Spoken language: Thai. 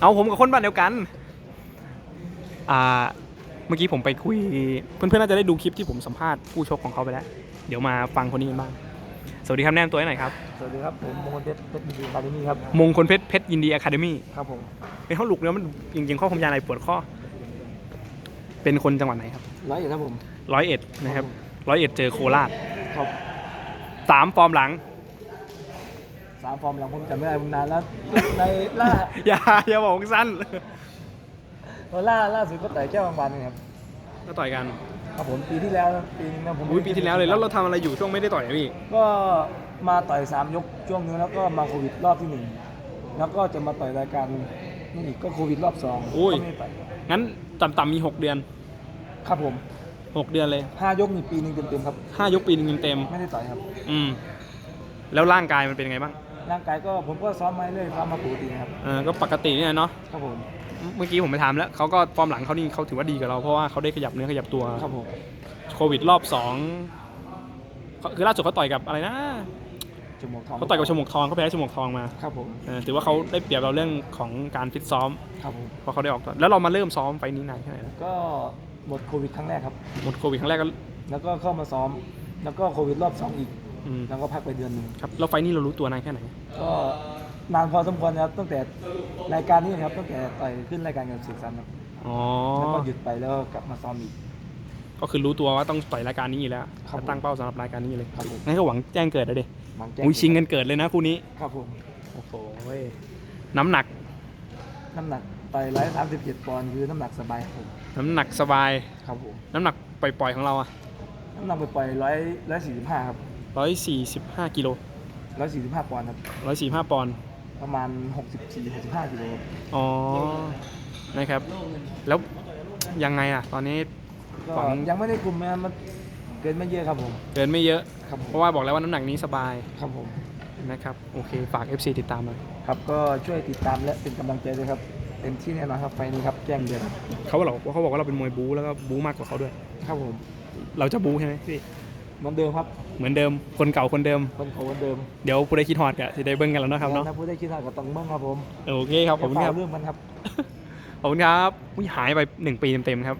เอาผมกับคนบ้านเดียวกัน อ่า เมื่อกี้ผมไปคุย เพื่อนๆน่าจะได้ดูคลิปที่ผมสัมภาษณ์ผู้ชกของเขาไปแล้ว เดี๋ยวมาฟังคนนี้กันบ้าง สวัสดีครับแนะนำตัวให้หน่อยครับ สวัสดีครับผมมงคลเพชรเพชรมีคาเดมี่ครับมงคลเพชรเพชรยินดีอะคาเดมี่ ครับผมเป็นข้อหลุกเนี่ยมันจริงๆข้อความยาอะไรปวดข้อ เป็นคนจังหวัดไหนครับ ร้อยเอ็ดครับผมร้อยเอ็ดนะครับ ร้อยเอ็ดเจอโคราชครับสามฟอร์มหลังสามฟอร์มหลังผมจำไม่ได้ผมนานแล้วในล่าอย่าอย่าบอกสั้นล่าล่าสุดก็ต่อยแก้วบางวันนี่ครับก็ต่อยกันครับผมปีที่แล้วปีนึงนะผมอุ้ยปีที่แล้วเลยแล้วเราทำอะไรอยู่ช่วงไม่ได้ต่อยอะพี่ก็มาต่อยสามยกช่วงนึงแล้วก็มาโควิดรอบที่หนึ่งแล้วก็จะมาต่อยรายการนี่อีกก็โควิดรอบสองก็ไม่ได้ต่อยงั้นต่ำๆมี6เดือน ครับผม6เดือนเลยห้ายกนี่ปีหนึ่งเต็มๆครับ5ยกปีหนึงเต็มไม่ได้ต่อยครับๆอืมแล้วร่างกายมันเป็นยังไงบ้าง ร่างกายก็ผมก็ซ้อมมาเรื่อยซ้อมมาปกตินะครับเออก็ปกติเนี่ยเนาะครับผมเมื่อกี้ผมไปถามแล้วเขาก็ฟอร์มหลังเขานี่เขาถือว่าดีกับเราเพราะว่าเขาได้ขยับเนื้อขยับตัวครับผมโควิดรอบสองเขาคือล่าสุดเขาต่อยกับอะไรนะจมูกทองเขาต่อยกับชมวกทองเขาแพ้ชมวกทองมาครับผมเออถือว่าเขาได้เปรียบเราเรื่องของการฟิตซ้อมครับผมเพราะเขาได้ออกก่อนแล้วเรามาเริ่มซ้อมไฟล์นี้นานแค่ไหนแล้วก็หมดโควิดครั้งแรกครับหมดโควิดครั้งแรกก็แล้วก็เข้ามาซ้อม แล้วก็โควิดรอบสองอีก อืมแล้วก็พักไปเดือนหนึ่งครับแล้วไฟล์นี้เรารู้ตัวนานแค่ไหน ก็นานพอสมควรนะครับตั้งแต่รายการนี้นะครับตั้งแต่ต่อยขึ้นรายการกับสิงสันครับอ๋อ แล้วก็หยุดไปแล้วก็กลับมาซ้อมอีก ก็คือรู้ตัวว่าต้องต่อยรายการนี้อยู่แล้วครับตั้งเป้าสำหรับรายการนี้เลยครับผมงั้นก็หวังแจ้งเกิดเลยดิหลังแจ้อุ้ยชิงกันเกิดเลยนะคู่นี้ ครับผมโอ้โหเว้ยน้ำหนัก น้ำหนักต่อยร้อยสามสิบเจ็ดปอนด์คือน้ำหนักสบายครับผมน้ำหนักสบาย ครับผมน้ำหนักปล่อยๆของเราอะน้ำหนักไปปล่อยร้อยร้อยสี่สิบห้าครับ ร้อยสี่สิบห้ากิโลร้อยสี่สิบห้าปอนด์ครับ ร้อยสี่ห้าปอนด์ ประมาณหกสิบสี่หกสิบห้ากิโลครับอ๋อ นะครับ แล้วยังไงอะตอนนี้ ก็หวัง ยังไม่ได้คุมนะมันเกินไม่เยอะครับผมเกินไม่เยอะ ครับผเพมราะว่าบอกแล้วว่าน้ำหนักนี้สบายครับผม นะครับ โอเค ฝาก FC ติดตามหน่อยครับก็ช่วยติดตามและเป็นกำลังใจด้วยครับเต็มที่แน่นอนครับไฟล์นี้ครับแจ้งเดือนครับเขาบอกว่าเขาบอกว่าเราเป็นมวยบู๊แล้วก็บู๊มากกว่าเขาด้วย ครับผมเราจะบู๊ใช่ไหมพี่เห มือนเดิมครับเหมือนเดิมคนเก่าคนเดิม คนเขาเหมือนเดิมเดี๋ยวผู้ได้คิดฮอดกะจะได้เบิ้งกันแล้วนะครับเนาะถ้าพูดได้คิดหน้าก็ต้องเบิ้งครับผมโอเคครับขอบคุณครับเดี๋ยวฝากเรื่องมันครับขอบคุณครับอุ๊ยหายไปหนึ่งปีเต็มๆครับ